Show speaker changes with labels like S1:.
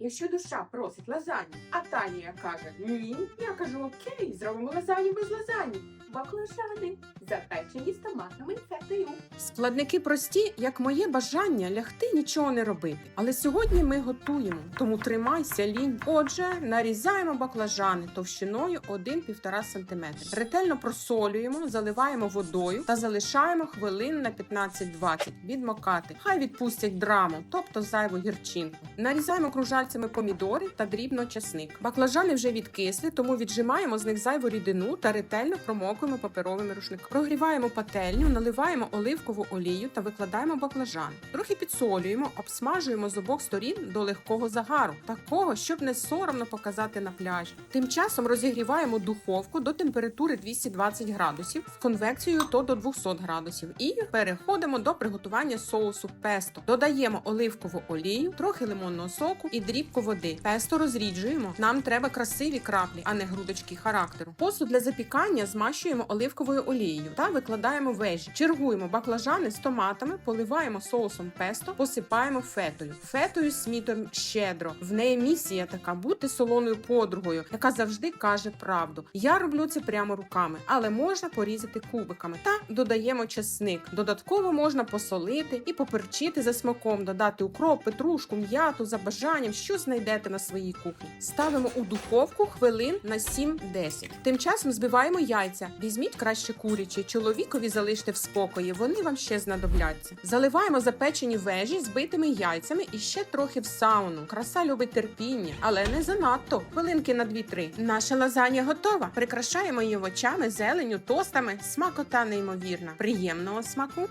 S1: Якщо душа просить лазанью, а Танія каже ні, я кажу окей, зробимо лазанью без лазані. Баклажани запечені з томатним інфетою.
S2: Складники прості, як моє бажання лягти нічого не робити. Але сьогодні ми готуємо, тому тримайся лінь. Отже, нарізаємо баклажани товщиною 1-1,5 см. Ретельно просолюємо, заливаємо водою та залишаємо хвилин на 15-20 відмокати. Хай відпустять драму, тобто зайву гірчинку. Нарізаємо кружальцями помідори та дрібно часник. Баклажани вже відкисли, тому віджимаємо з них зайву рідину та ретельно промокуємо паперовими рушниками. Прогріваємо пательню, наливаємо оливкову олію та викладаємо баклажан. Трохи підсолюємо, обсмажуємо з обох сторін до легкого загару, такого, щоб не соромно показати на пляжі. Тим часом розігріваємо духовку до температури 220 градусів з конвекцією то до 200 градусів і переходимо до приготування соусу песто. Додаємо оливкову олію, трохи лимонного соку і дрібку води. Песто розріджуємо. Нам треба красиві краплі, а не грудочки характеру. Посуд для запікання змащуємо оливковою олією та викладаємо вежі. Чергуємо баклажани з томатами, поливаємо соусом песто, посипаємо фетою. Фетою смітом щедро. В неї місія така бути солоною подругою, яка завжди каже правду. Я роблю це прямо руками, але можна порізати кубиками. Та додаємо чесник. Додатково можна посолити і поперчити за смаком, додати укроп, петрушку, м'яту за бажанням, що знайдете на своїй кухні. Ставимо у духовку хвилин на 7-10. Тим часом збиваємо яйця. Візьміть краще курячі, чоловікові залиште в спокої, вони вам ще знадобляться. Заливаємо запечені вежі збитими яйцями і ще трохи в сауну. Краса любить терпіння, але не занадто. Хвилинки на 2-3. Наша лазанья готова. Прикрашаємо її овочами, зеленю, тостами. Смакота неймовірна. Приємного смаку.